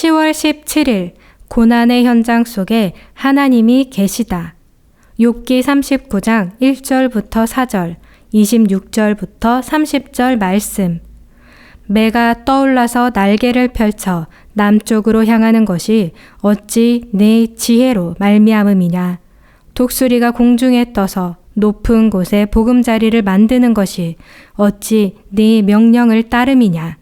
10월 17일 고난의 현장 속에 하나님이 계시다. 욥기 39장 1절부터 4절, 26절부터 30절 말씀. 매가 떠올라서 날개를 펼쳐 남쪽으로 향하는 것이 어찌 내 지혜로 말미암음이냐. 독수리가 공중에 떠서 높은 곳에 보금자리를 만드는 것이 어찌 네 명령을 따름이냐.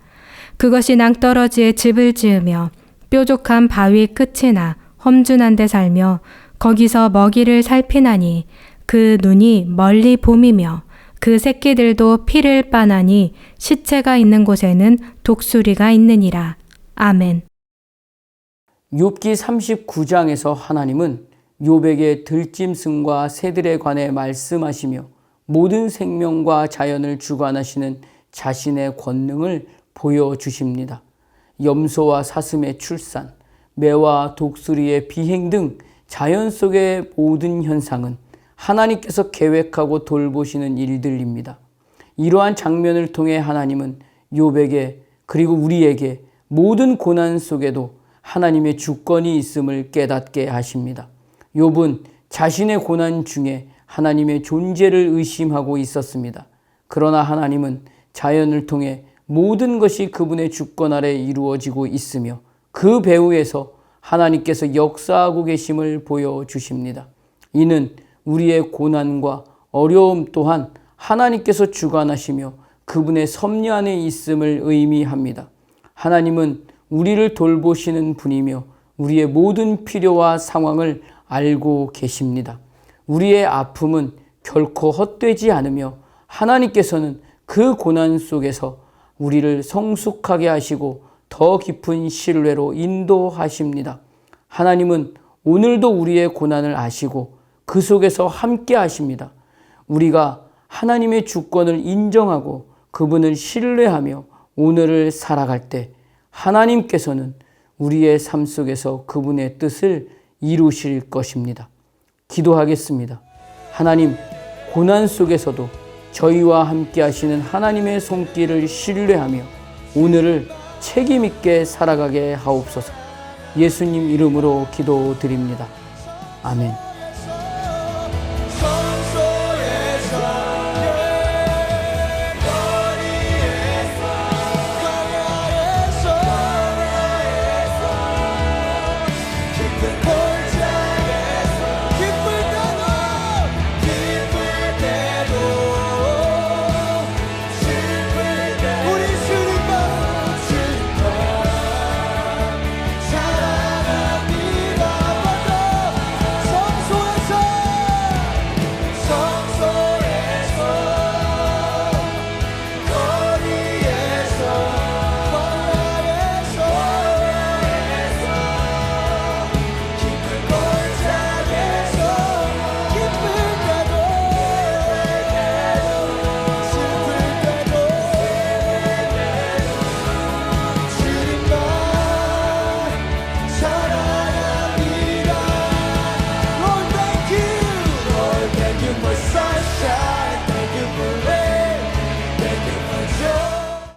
그것이 낭떠러지에 집을 지으며 뾰족한 바위 끝이나 험준한 데 살며 거기서 먹이를 살피나니 그 눈이 멀리 봄이며 그 새끼들도 피를 빠나니 시체가 있는 곳에는 독수리가 있느니라. 아멘. 욥기 39장에서 하나님은 욥에게 들짐승과 새들에 관해 말씀하시며 모든 생명과 자연을 주관하시는 자신의 권능을 보여 주십니다. 염소와 사슴의 출산, 매와 독수리의 비행 등 자연 속의 모든 현상은 하나님께서 계획하고 돌보시는 일들입니다. 이러한 장면을 통해 하나님은 욥에게 그리고 우리에게 모든 고난 속에도 하나님의 주권이 있음을 깨닫게 하십니다. 욥은 자신의 고난 중에 하나님의 존재를 의심하고 있었습니다. 그러나 하나님은 자연을 통해 모든 것이 그분의 주권 아래 이루어지고 있으며 그 배후에서 하나님께서 역사하고 계심을 보여주십니다. 이는 우리의 고난과 어려움 또한 하나님께서 주관하시며 그분의 섭리 안에 있음을 의미합니다. 하나님은 우리를 돌보시는 분이며 우리의 모든 필요와 상황을 알고 계십니다. 우리의 아픔은 결코 헛되지 않으며 하나님께서는 그 고난 속에서 우리를 성숙하게 하시고 더 깊은 신뢰로 인도하십니다. 하나님은 오늘도 우리의 고난을 아시고 그 속에서 함께 하십니다. 우리가 하나님의 주권을 인정하고 그분을 신뢰하며 오늘을 살아갈 때 하나님께서는 우리의 삶 속에서 그분의 뜻을 이루실 것입니다. 기도하겠습니다. 하나님, 고난 속에서도 저희와 함께 하시는 하나님의 손길을 신뢰하며 오늘을 책임있게 살아가게 하옵소서 예수님 이름으로 기도드립니다. 아멘.